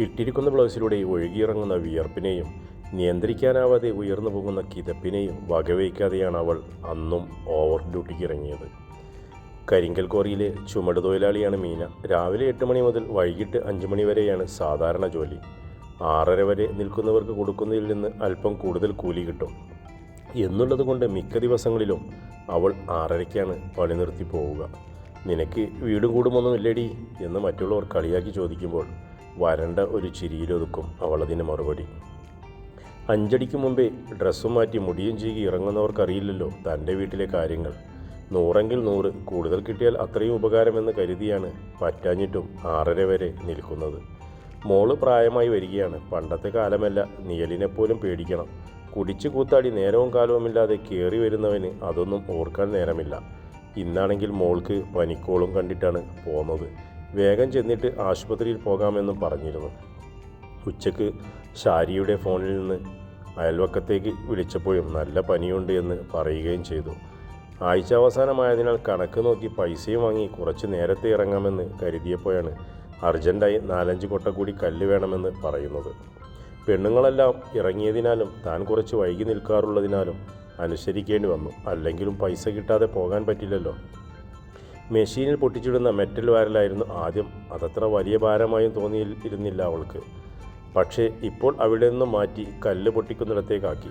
ഇട്ടിരിക്കുന്ന ബ്ലൗസിലൂടെ ഒഴുകിയിറങ്ങുന്ന വിയർപ്പിനെയും നിയന്ത്രിക്കാനാവാതെ ഉയർന്നു പോകുന്ന കിതപ്പിനെയും വകവയ്ക്കാതെയാണ് അവൾ അന്നും ഓവർ ഡ്യൂട്ടിക്ക് ഇറങ്ങിയത് കരിങ്കൽ കോറിയിലെ ചുമട് തൊഴിലാളിയാണ് മീന. രാവിലെ എട്ട് മണി മുതൽ വൈകിട്ട് അഞ്ച് മണി വരെയാണ് സാധാരണ ജോലി. ആറര വരെ നിൽക്കുന്നവർക്ക് കൊടുക്കുന്നതിൽ നിന്ന് അല്പം കൂടുതൽ കൂലി കിട്ടും. എന്നുള്ളത് കൊണ്ട് മിക്ക ദിവസങ്ങളിലും അവൾ ആറരയ്ക്കാണ് പണി നിർത്തി പോവുക. നിനക്ക് വീടും കൂടുമൊന്നും ഇല്ലടി എന്ന് മറ്റുള്ളവർ കളിയാക്കി ചോദിക്കുമ്പോൾ വരണ്ട ഒരു ചിരിയിലൊതുക്കും അവളതിന് മറുപടി. അഞ്ചടിക്ക് മുമ്പേ ഡ്രസ്സും മാറ്റി മുടിയും ചീകി ഇറങ്ങുന്നവർക്കറിയില്ലല്ലോ തന്റെ വീട്ടിലെ കാര്യങ്ങൾ. നൂറെങ്കിൽ നൂറ് കൂടുതൽ കിട്ടിയാൽ അത്രയും ഉപകാരമെന്ന് കരുതിയാണ് പറ്റാഞ്ഞിട്ടും ആറര വരെ നിൽക്കുന്നത്. മോൾ പ്രായമായി വരികയാണ്. പണ്ടത്തെ കാലമല്ല നിയലിനെപ്പോലും പേടിക്കണം. കുടിച്ചു കൂത്താടി നേരവും കാലവുമില്ലാതെ കയറി വരുന്നവന് അതൊന്നും ഓർക്കാൻ നേരമില്ല. ഇന്നാണെങ്കിൽ മോൾക്ക് പനിക്കോളും കണ്ടിട്ടാണ് പോന്നത്. വേഗം ചെന്നിട്ട് ആശുപത്രിയിൽ പോകാമെന്നും പറഞ്ഞിരുന്നു. ഉച്ചയ്ക്ക് ഷാരിയുടെ ഫോണിൽ നിന്ന് അയൽവക്കത്തേക്ക് വിളിച്ചപ്പോഴും നല്ല പനിയുണ്ട് എന്ന് പറയുകയും ചെയ്തു. ആഴ്ച അവസാനമായതിനാൽ കണക്ക് നോക്കി പൈസയും വാങ്ങി കുറച്ച് നേരത്തെ ഇറങ്ങാമെന്ന് കരുതിയപ്പോഴാണ് അർജന്റായി നാലഞ്ച് കൊട്ട കൂടി കല്ല് വേണമെന്ന് പറയുന്നത്. പെണ്ണുങ്ങളെല്ലാം ഇറങ്ങിയതിനാലും താൻ കുറച്ച് വൈകി നിൽക്കാറുള്ളതിനാലും അനുസരിക്കേണ്ടി വന്നു. അല്ലെങ്കിലും പൈസ കിട്ടാതെ പോകാൻ പറ്റില്ലല്ലോ. മെഷീനിൽ പൊട്ടിച്ചിടുന്ന മെറ്റൽ വാരലായിരുന്നു ആദ്യം. അതത്ര വലിയ ഭാരമായും തോന്നിയിരുന്നില്ല അവൾക്ക്. പക്ഷേ ഇപ്പോൾ അവിടെ നിന്നും മാറ്റി കല്ല് പൊട്ടിക്കുന്നിടത്തേക്കാക്കി.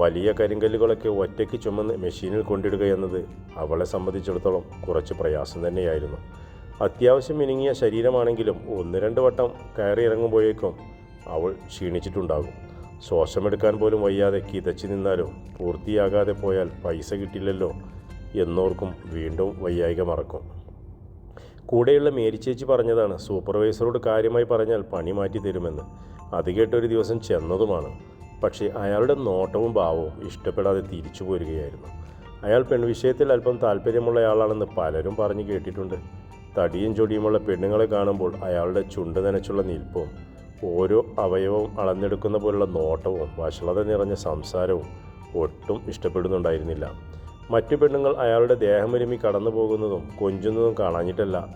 വലിയ കരിങ്കല്ലുകളൊക്കെ ഒറ്റയ്ക്ക് ചുമന്ന് മെഷീനിൽ കൊണ്ടിടുക എന്നത് അവളെ സംബന്ധിച്ചിടത്തോളം കുറച്ച് പ്രയാസം തന്നെയായിരുന്നു. അത്യാവശ്യം ഇനുങ്ങിയ ശരീരമാണെങ്കിലും ഒന്ന് രണ്ട് വട്ടം കയറി ഇറങ്ങുമ്പോഴേക്കും അവൾ ക്ഷീണിച്ചിട്ടുണ്ടാകും. ശ്വാസമെടുക്കാൻ പോലും വയ്യാതെ കിതച്ചു നിന്നാലോ പൂർത്തിയാകാതെ പോയാൽ പൈസ കിട്ടില്ലല്ലോ. എന്നോർക്കും വീണ്ടും വയ്യായിക മറക്കും. കൂടെയുള്ള മേരി ചേച്ചി പറഞ്ഞതാണ് സൂപ്പർവൈസറോട് കാര്യമായി പറഞ്ഞാൽ പണി മാറ്റി തരുമെന്ന്. അത് കേട്ടൊരു ദിവസം ചെന്നതുമാണ്. പക്ഷേ അയാളുടെ നോട്ടവും ഭാവവും ഇഷ്ടപ്പെടാതെ തിരിച്ചു പോരുകയായിരുന്നു. അയാൾ പെൺവിഷയത്തിൽ അല്പം താല്പര്യമുള്ളയാളാണെന്ന് പലരും പറഞ്ഞു കേട്ടിട്ടുണ്ട്. തടിയും ചൊടിയുമുള്ള പെണ്ണുങ്ങളെ കാണുമ്പോൾ അയാളുടെ ചുണ്ട് നനച്ചുള്ള നിൽപ്പും ഓരോ അവയവവും അളന്നെടുക്കുന്ന പോലുള്ള നോട്ടവും വഷളത നിറഞ്ഞ സംസാരവും ഒട്ടും ഇഷ്ടപ്പെടുന്നുണ്ടായിരുന്നില്ല. മറ്റു പെണ്ണുങ്ങൾ അയാളുടെ ദേഹമരുമി കടന്നു പോകുന്നതും കൊഞ്ചുന്നതും കാണാഞ്ഞിട്ടല്ല.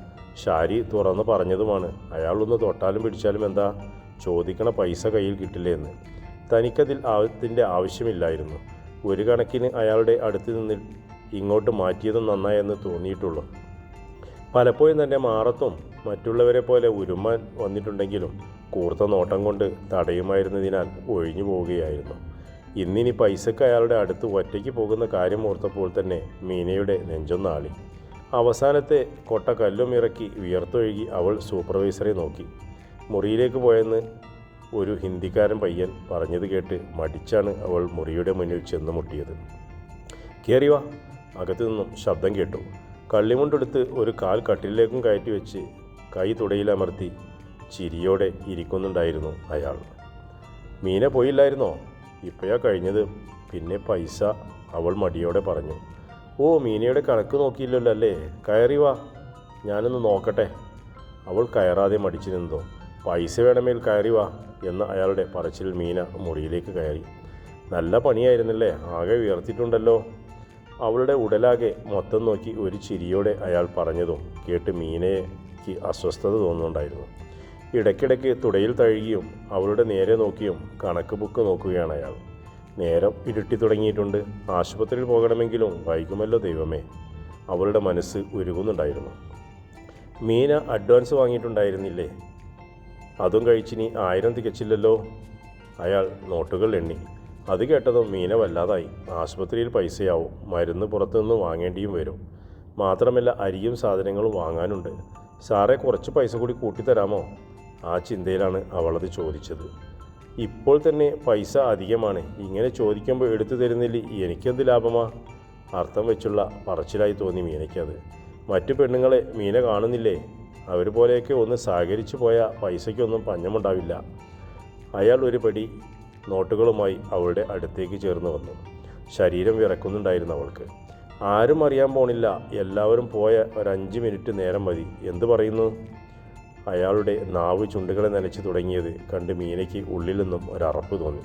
ഷാരി തുറന്നു പറഞ്ഞതുമാണ്. അയാളൊന്ന് തൊട്ടാലും പിടിച്ചാലും എന്താ? ചോദിക്കണ പൈസ കയ്യിൽ കിട്ടില്ലേ എന്ന് തനിക്കതിൽ അതിന്റെ ആവശ്യമില്ലായിരുന്നു. ഒരു കണക്കിന് അയാളുടെ അടുത്ത് നിന്ന് ഇങ്ങോട്ട് മാറ്റിയതും നന്നായെന്ന് തോന്നിയിട്ടുള്ളൂ. പലപ്പോഴും തന്റെ മാറത്തും മറ്റുള്ളവരെ പോലെ ഉരുമാൻ വന്നിട്ടുണ്ടെങ്കിലും കൂർത്ത നോട്ടം കൊണ്ട് തടയുമായിരുന്നതിനാൽ ഒഴിഞ്ഞു പോവുകയായിരുന്നു ഇന്നിനി പൈസക്ക് അയാളുടെ അടുത്ത് ഒറ്റയ്ക്ക് പോകുന്ന കാര്യം ഓർത്തപ്പോൾ തന്നെ മീനയുടെ നെഞ്ചൊന്നാളി. അവസാനത്തെ കൊട്ട കല്ലും ഇറക്കി വിയർത്തൊഴുകി അവൾ സൂപ്പർവൈസറെ നോക്കി. മുറിയിലേക്ക് പോയെന്ന് ഒരു ഹിന്ദിക്കാരൻ പയ്യൻ പറഞ്ഞത് കേട്ട് മടിച്ചാണ് അവൾ മുറിയുടെ മുന്നിൽ ചെന്ന് മുട്ടിയത്. കയറി വാ. അകത്തു നിന്നും ശബ്ദം കേട്ടു. കള്ളിമുണ്ടെടുത്ത് ഒരു കാൽ കട്ടിലേക്കും കയറ്റി വെച്ച് കൈ തുടയിലമർത്തി ചിരിയോടെ ഇരിക്കുന്നുണ്ടായിരുന്നു അയാൾ. മീന പോയില്ലായിരുന്നോ? ഇപ്പോഴാ കഴിഞ്ഞത്. പിന്നെ പൈസ അവൾ മടിയോടെ പറഞ്ഞു. ഓ മീനയുടെ കണക്ക് നോക്കിയില്ലല്ലോ അല്ലേ? കയറി വാ. ഞാനൊന്ന് നോക്കട്ടെ. അവൾ കയറാതെ മടിച്ചു നിന്നോ. പൈസ വേണമേൽ കയറി വാ എന്ന് അയാളുടെ പറച്ചിൽ മീന മുറിയിലേക്ക് കയറി. നല്ല പണിയായിരുന്നല്ലേ? ആകെ ഉയർത്തിയിട്ടുണ്ടല്ലോ. അവളുടെ ഉടലാകെ മൊത്തം നോക്കി ഒരു ചിരിയോടെ അയാൾ പറഞ്ഞതും കേട്ട് മീനയ്ക്ക് അസ്വസ്ഥത തോന്നുന്നുണ്ടായിരുന്നു. ഇടയ്ക്കിടയ്ക്ക് തുടയിൽ തഴുകിയും അവളുടെ നേരെ നോക്കിയും കണക്ക് ബുക്ക് നോക്കുകയാണ് അയാൾ. നേരം ഇരുട്ടി തുടങ്ങിയിട്ടുണ്ട്. ആശുപത്രിയിൽ പോകണമെങ്കിലും വൈകുമല്ലോ ദൈവമേ. അവളുടെ മനസ്സ് ഉരുകുന്നുണ്ടായിരുന്നു. മീന അഡ്വാൻസ് വാങ്ങിയിട്ടുണ്ടായിരുന്നില്ലേ? അതും കഴിച്ചിനി ആയിരം തികച്ചില്ലല്ലോ. അയാൾ നോട്ടുകൾ എണ്ണി. അത് കേട്ടതും മീന വല്ലാതായി. ആശുപത്രിയിൽ പൈസയാവും. മരുന്ന് പുറത്തുനിന്ന് വാങ്ങേണ്ടിയും വരും. മാത്രമല്ല അരിയും സാധനങ്ങളും വാങ്ങാനുണ്ട്. സാറേ കുറച്ച് പൈസ കൂടി കൂട്ടിത്തരാമോ? ആ ചിന്തയിലാണ് അവളത് ചോദിച്ചത്. ഇപ്പോൾ തന്നെ പൈസ അധികമാണ്. ഇങ്ങനെ ചോദിക്കുമ്പോൾ എടുത്തു തരുന്നില്ല എനിക്കെന്ത് ലാഭമാ? അർത്ഥം വെച്ചുള്ള പറച്ചിലായി തോന്നി മീനയ്ക്കത് മറ്റു പെണ്ണുങ്ങളെ മീന കാണുന്നില്ലേ? അവർ പോലെയൊക്കെ ഒന്ന് സഹകരിച്ചു പോയ പൈസയ്ക്കൊന്നും പഞ്ഞമുണ്ടാവില്ല. അയാൾ ഒരു പടി നോട്ടുകളുമായി അവളുടെ അടുത്തേക്ക് ചേർന്ന് വന്നു. ശരീരം വിറക്കുന്നുണ്ടായിരുന്നു അവൾക്ക്. ആരും അറിയാൻ പോണില്ല. എല്ലാവരും പോയ ഒരഞ്ച് മിനിറ്റ് നേരം മതി. എന്തു പറയുന്നു? അയാളുടെ നാവ് ചുണ്ടുകളെ നനച്ച് തുടങ്ങിയത് കണ്ട് മീനയ്ക്ക് ഉള്ളിൽ നിന്നും ഒരറപ്പ് തോന്നി.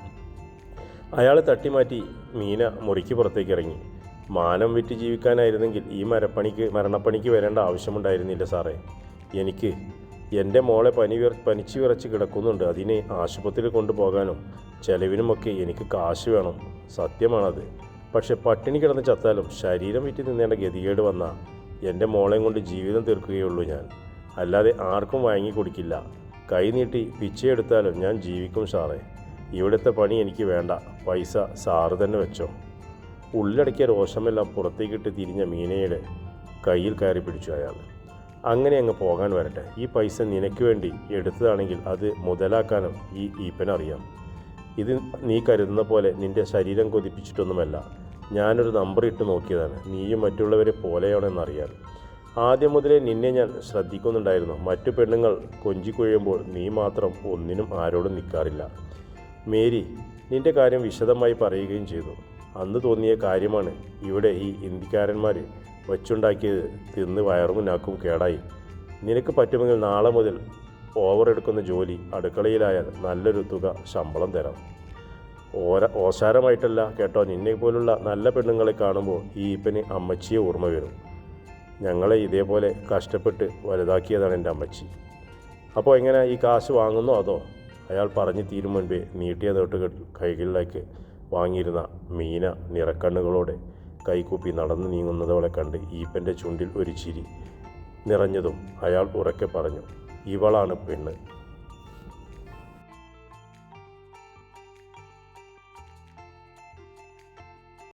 അയാളെ തട്ടിമാറ്റി മീന മുറിക്ക് പുറത്തേക്ക് ഇറങ്ങി. മാനം വിറ്റ് ജീവിക്കാനായിരുന്നെങ്കിൽ ഈ മരപ്പണിക്ക് മരണപ്പണിക്ക് വരേണ്ട ആവശ്യമുണ്ടായിരുന്നില്ല സാറേ. എനിക്ക് എന്റെ മോളെ പനി വിറ പനിച്ച് വിറച്ച് കിടക്കുന്നുണ്ട്. അതിനെ ആശുപത്രിയിൽ കൊണ്ടുപോകാനും ചെലവിനുമൊക്കെ എനിക്ക് കാശ് വേണം. സത്യമാണത്. പക്ഷെ പട്ടിണി കിടന്ന് ചത്താലും ശരീരം വിറ്റ് നിന്നേണ്ട ഗതികേട് വന്ന എന്റെ മോളെയും കൊണ്ട് ജീവിതം തീർക്കുകയുള്ളൂ ഞാൻ. അല്ലാതെ ആർക്കും വാങ്ങി കൊടുക്കില്ല. കൈ നീട്ടി പിച്ചയെടുത്താലും ഞാൻ ജീവിക്കും സാറേ. ഇവിടുത്തെ പണി എനിക്ക് വേണ്ട. പൈസ സാറ് തന്നെ വെച്ചോ. ഉള്ളടക്കിയ രോഷമെല്ലാം പുറത്തേക്കിട്ട് തിരിഞ്ഞ മീനയുടെ കയ്യിൽ കയറി പിടിച്ചു അയാൾ. അങ്ങനെ അങ്ങ് പോകാൻ വരട്ടെ. ഈ പൈസ നിനക്ക് വേണ്ടി എടുത്തതാണെങ്കിൽ അത് മുതലാക്കാനും ഈ ഈപ്പനറിയാം ഇത് നീ കരുതുന്ന പോലെ നിന്റെ ശരീരം കൊതിപ്പിച്ചിട്ടൊന്നുമല്ല. ഞാനൊരു നമ്പർ ഇട്ട് നോക്കിയതാണ്. നീയും മറ്റുള്ളവരെ പോലെയാണെന്നറിയാൻ. ആദ്യം മുതലേ നിന്നെ ഞാൻ ശ്രദ്ധിക്കുന്നുണ്ടായിരുന്നു. മറ്റു പെണ്ണുങ്ങൾ കൊഞ്ചിക്കുഴയുമ്പോൾ നീ മാത്രം ഒന്നിനും ആരോടും നിൽക്കാറില്ല മേരി നിന്റെ കാര്യം വിശദമായി പറയുകയും ചെയ്തു. അന്ന് തോന്നിയ കാര്യമാണ് ഇവിടെ ഈ ഇന്ത്യക്കാരന്മാർ വച്ചുണ്ടാക്കിയത്. തിന്ന് വയറുമുന്നാക്കും കേടായി. നിനക്ക് പറ്റുമെങ്കിൽ നാളെ മുതൽ ഓവർ എടുക്കുന്ന ജോലി അടുക്കളയിലായാൽ നല്ലൊരു തുക ശമ്പളം തരാം. ഓര ഓശാരമായിട്ടല്ല കേട്ടോ. നിന്നെ പോലുള്ള നല്ല പെണ്ണുങ്ങളെ കാണുമ്പോൾ ഈ ഇപ്പന് അമ്മച്ചിയെ ഓർമ്മ വരും. ഞങ്ങളെ ഇതേപോലെ കഷ്ടപ്പെട്ട് വലുതാക്കിയതാണ് എന്റെ അമ്മച്ചി. അപ്പോൾ എങ്ങനെ ഈ കാശ് വാങ്ങുന്നോ അതോ അയാൾ പറഞ്ഞു തീരും മുൻപേ നീട്ടിയ തൊട്ട് കൈകളിലേക്ക് വാങ്ങിയിരുന്ന മീന നിറക്കണ്ണുകളോടെ കൈകൂപ്പി നടന്നു നീങ്ങുന്നതോടെ കണ്ട് ഈപ്പന്റെ ചുണ്ടിൽ ഒരു ചിരി നിറഞ്ഞതും അയാൾ ഉറക്കെ പറഞ്ഞു ഇവളാണ് പെണ്ണ്.